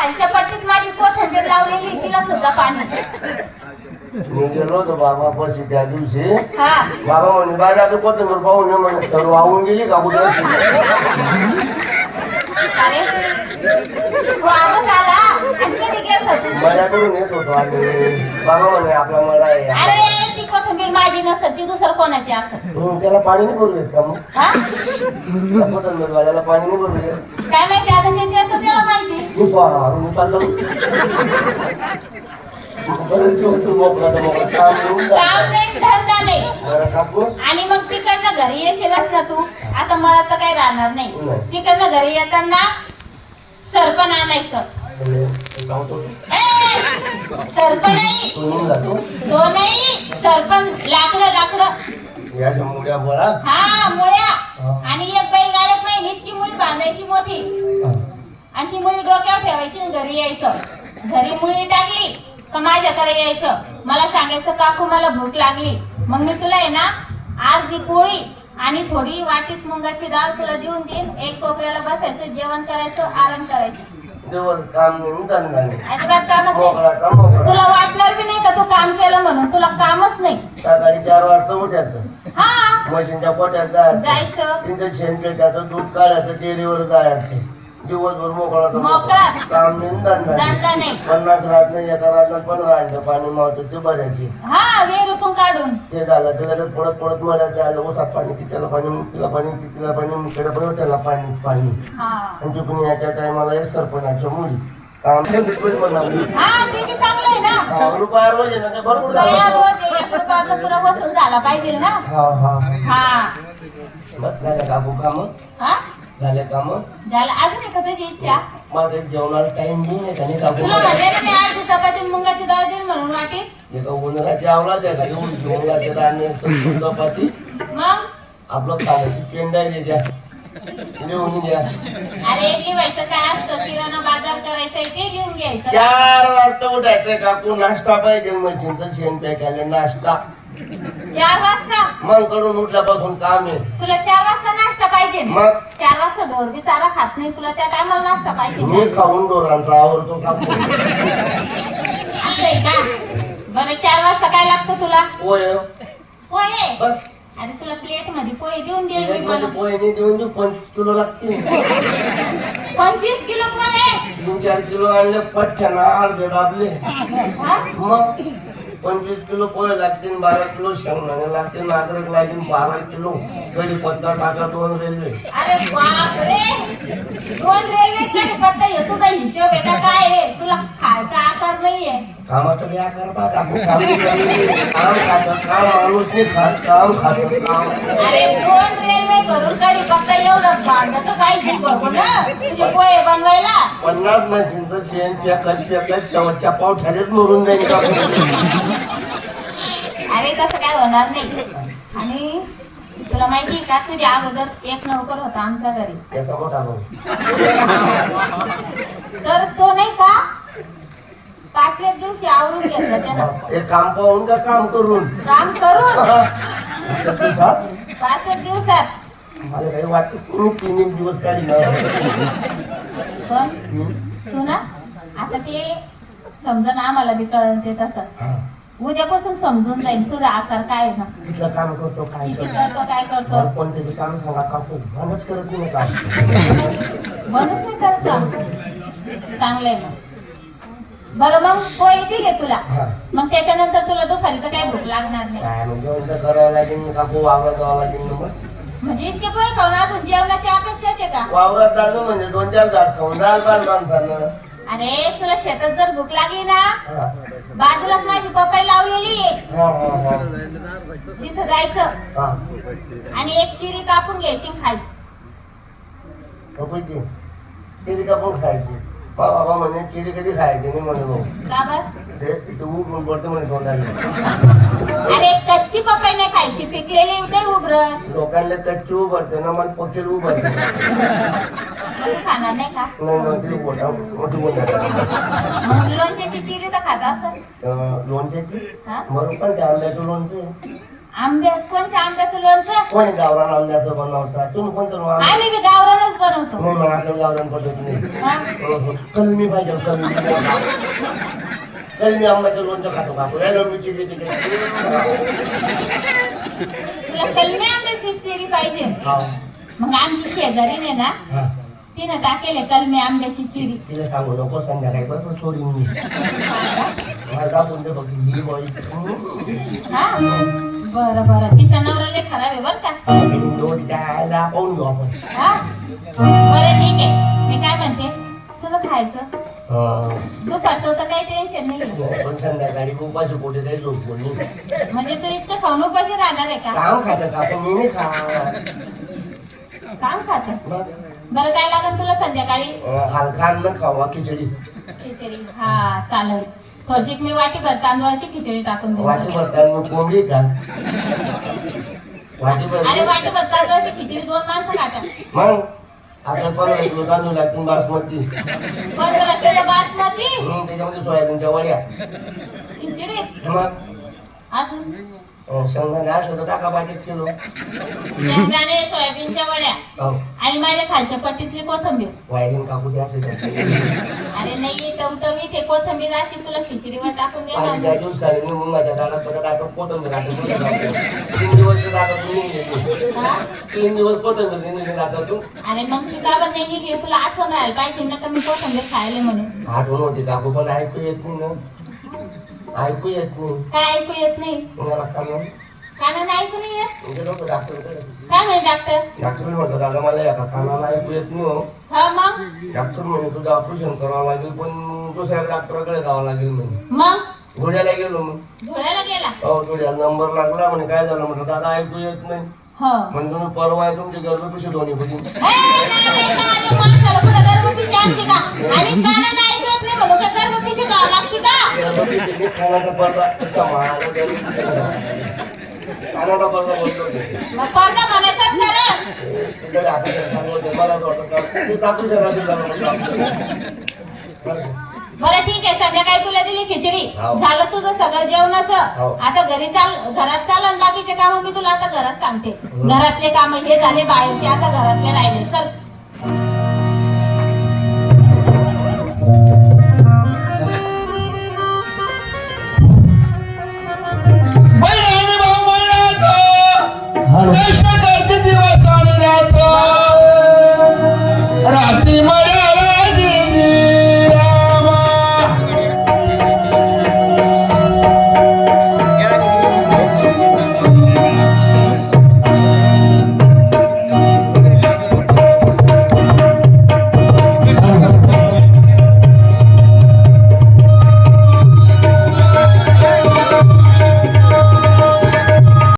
खालच्या पट्टीत माझी कोथंबीर लावलेली तिला सुद्धा पाणी मी गेलो होतो बाबा पशी त्या दिवशी. बाबा म्हणे बाजा तू कोथिंबीर पाहून म्हणे. तर वाहून गेली का कुठे अरे. तू आजच आला आणि कधी गेला तू माझ्याकडून येत होतो आणि बाबा म्हणे आपला मला आहे. अरे ती कोथंबीर माझी नसत ती दुसरं कोणाची असत तू त्याला पाणी नाही भरू देत का मग? हा? त्या कोथिंबीर वाल्याला पाणी नाही भरू देत. काय माहिती आता ते काम नाही धंदा नाही आणि मग तिकडनं घरी येशीलच ना तू. आता मला तर काही राहणार नाही. तिकडनं घरी येताना सरपण आणायचं. सरपण नाही तू नाही सरपण लाकडं लाकडं. हा मुळ्या. आणि एक बैल गाड्यात नाही. इतकी मुळी बांधायची मोठी. आणि ती मुळी डोक्यावर ठेवायची घरी यायचं. घरी मुळी टाकली का माझ्याकडे यायचं? मला सांगायचं काकू मला भूक लागली. मग मी तुला आहे ना अर्धी पोळी आणि थोडी वाटीत मुंगाची डाळ तुला देऊन देईन. एक कोपऱ्याला बसायचं जेवण करायचं आराम करायचं. काम अजिबात कामच नाही. तुला वाटणार बी नाही का तू काम केलं म्हणून? तुला कामच नाही. सकाळी चार वाजता उठायचं. हा. म्हशींच्या पोट्यात जायचं. जायचं. तिचं शेण पेटायचं दूध काढायचं डेअरीवर जायचं. दिवसभर मोकळा. काम नाही धंदा नाही. पन्नास रात नाही एका रात्रात पंधरा आणलं पाणी मावतं ते हा काढून. ते झालं ते झालं पडत पडत मला आलं ओसात पाणी कितीला पाणी तिला पाणी तिला पाणी तिकडे पण त्याला पाणी पाणी. हा. आणि तिकडून याच्या टायमाला एक सरपणाच्या मुली. काम ते बिलकुल बनवली हा ते बी चांगलं आहे ना रुपया रोज ते भरपूर एक रुपयाचा तुला वसूल झाला पाहिजे ना. हा हा. हा. बस झाले काकू काम. हा? झाले काम? झालं. अजून तुझी इच्छा? माझं एक जेवणाला टाइम नाही का नाही काकू तुला म्हणले ना मी अर्धी चपाती आणि मुंगाची डाळ देईन म्हणून वाटी? एका उन्हाळ्याची आवलाच आहे का? एवढी जेवणाची राणी चपाती. मग? आपलं खाण्याची पेंडा द्या. लिहून द्या. अरे लिवायचं काय असतं? किराणा बाजार करायचंय ते घेऊन घ्यायचं. चार वाजता उठायचं काकू. नाश्ता पाहिजे मशीनचं शेण पेकायला नाश्ता. चार वाजता? मग कडून उठल्यापासून काम आहे. तुला चार वाजता नाश्ता पाहिजे. मग? चार वाजता ढोर बी चारा खात नाही तुला त्या टायमाला नाश्ता पाहिजे. मी खाऊन डोरांचा आवडतो काकू असं आहे का? बरं चार वाजता काय लागतं तुला? पोहे. पोहे? बस. अरे तुला प्लेटमध्ये पोहे देऊन दे एक म्हणजे पोहे नाही देऊन देऊ पंचवीस किलो लागतील. पंचवीस किलो पोहे तीन चार किलो आणले पठ्ठ्याना अर्धे दाबले. हा? मग? पंचवीस किलो पोहे लागतील बारा किलो शेंगदाणे लागतील अद्रक लागतील बारा किलो कडी पत्ता टाका दोन रेल्वे. अरे बाप रे दोन रेल्वे कडी पत्ता येतो का हिशोब आहे का? काय आहे? तुला खायचा आकार नाहीये. कामाचा बी आकार काम खातं काम माणूस नाही खात काम खातं काम अरे दोन रेल्वे भरून कडे पत्ता एवढं भांडत पाहिजे बघू ना तुझे पोहे बनवायला? पन्नास मशीनचं शेण फेकत फेकत शेवटच्या पावठ्यानेच मरून जाईल का? अरे तसं काय होणार नाही. आणि तुला माहिती का तुझ्या अगोदर एक नोकर होता आमच्या घरी. तर तो नाही का पाच एक दिवशी आवरून घेतलं त्यानं एक काम पाहून का काम करून? काम करून? हा? पाच एक दिवसात. मला काही वाटत मी तीन एक दिवस काढी पण तू ना आता ते समजा ना आम्हाला बी कळण ते तसं. उद्यापासून समजून जाईल तुझा आकार काय आहे ना. तिथलं काम करतो काय किती करतो? करतो काय करतो? मला कोणते बी काम सांगा काकू मनच करत नाही काम बनच नाही करत का? चांगलंय मग बरं मग ती घे तुला. हा. मग त्याच्यानंतर तुला दुपारी तर काही भूक लागणार नाही. काय म्हणजे जेवण करायला लागेल काकू वावरात जावं लागेल ना मग. म्हणजे इतके पोहे खाऊन अजून जेवणाची अपेक्षाच आहे का? वावरात जाणं म्हणजे दोन चार घास खाऊन जाल बाल माणसानं अरे तुला शेतात जर भूक लागली ना हा. बाजूलाच माझी पपई लावलेली आहे. हा, हा, हा. तिथं जायचं. हा. आणि एक चिरी कापून घ्यायची आणि खायची. पपईची. चिरी का पण खायची. बाबा म्हणे चिरी कधी खायची? नाही म्हणे भाऊ का बर? ते तिथे पडते म्हणे तोंडाला. अरे कच्ची पपई नाही खायची पिकलेली नाही उभर. लोकांना कच्ची उभरते ना मला पकेल उभरते तू खाणार नाही का? नाही मोठी बोलणार मग लोणच्याची चिरी तर खात असत लोणच्याची? हा? बरोबर ते आंब्याचं लोणचं आंब्यात कोणत्या आंब्याचं लोणचं? कोणी गावरान आंब्याचं बनवतात तुम्ही कोणतं आंबे आम्ही बी गावरानच बनवतो. नाही मला आपल्या गावरान पद्धत नाही. हा? हं, कलमी पाहिजे कलमी कलमी आंब्याचं लोणचं खातो यायला मिरची तुला कलमी आंब्याची चिरी पाहिजे. हा. मग आमची शेजारीने ना हा. तिनं टाकेले कलमी आंब्याची चिरी. तिला सांगू नको संध्याकाळी बरोबर सोडीन मी. मला दाखवून दे फक्त ही बाई हा. बरं बरं. तिचा नवरा लय खराब आहे बरं का? दोन त्याला पाहून घेऊ आपण हा? बरं ठीक आहे. मी काय म्हणते? तुझं खायचं? हं. दुपारचं तर काही टेन्शन नाही संध्याकाळी उपाशी पोटे बोलली म्हणजे तू इतकं खाऊन उपाशी राहणार आहे का? काम खातं? मी नाही काम खात मग, बरं काय लागेल तुला संध्याकाळी? अं, हलका अन्न खावा खिचडी. खिचडी. हा चालेल. थोडीशी मी वाटीभर तांदूळाची खिचडी टाकून वाटी देते भरताना कोंबडी का? वाटी अरे भरली वाटीभर तांदूळाची खिचडी दोन माणसं खातात. मग? आता पंधरा किलो तांदूळ लागतील बासमती. किलो बासमती? त्याच्यामध्ये सोयाबीनच्या वड्या. खिचडी? मग? अजून? अं, शेंगदाणे असं तर टाका एक किलो. शेंगदाणे सोयाबीनच्या वड्या. हो. आणि माझ्या खालच्या पट्टीतली कोथंबीर. वायरिंग काकू करते. अरे नाही टवटवी ते कोथंबीर अशी तुला खिचडीवर टाकून आणि त्या देणार दिवसाने मी मुंगाच्या दारात परत आता कोथंबीर आता कोथंबीर आता. तीन दिवस तर आता तू नाही गेली. हा? तीन दिवस कोथंबीर नाही गेली आता तू. अरे मग ती का बरं नाही निघली तुला आठवण राहायला पाहिजे ना का मी कोथंबीर खायला म्हणून. आठवण होती काकू पण ऐकू येत नाही ना. ऐकू येत नाही. काय ऐकू येत नाही? मला कानानं ऐकू नाही येत म्हणजे लोक डॉक्टर काय म्हणे डॉक्टर डॉक्टर म्हणतो दादा मला एका कानाला ऐकू येत नाही हो हा मग? डॉक्टर म्हणे तुझं ऑपरेशन करावं लागेल पण दुसऱ्या डॉक्टरकडे जावं लागेल म्हणे. मग? घोड्याला गेलो मग. धुळ्याला गेला? हो थोड्या नंबर लागला म्हणे काय झालं? म्हटलं दादा ऐकू येत नाही. हो. म्हणजे तुम्ही परवा आहे तुमची गर्भपिशवी दोन्ही ए, नाही, माणसाला कुठं गर्भपिशवी आणते का? आणि कानानं ऐकू येत नाही म्हणून का गर्भपिशवी घ्यावं लागते का? खाण्याचा पडदा बोलतो. वाटतं ते म्हटलं. बरं ठीक आहे संध्याकाळी तुला दिली खिचडी. हो. झालं तुझं सगळं जेवणाचं. हो. आता घरी चाल घरात चाल आणि बाकीचे काम मी तुला आता घरात सांगते. घरातले काम हे झाले बाहेरचे आता घरातले राहिले. चल.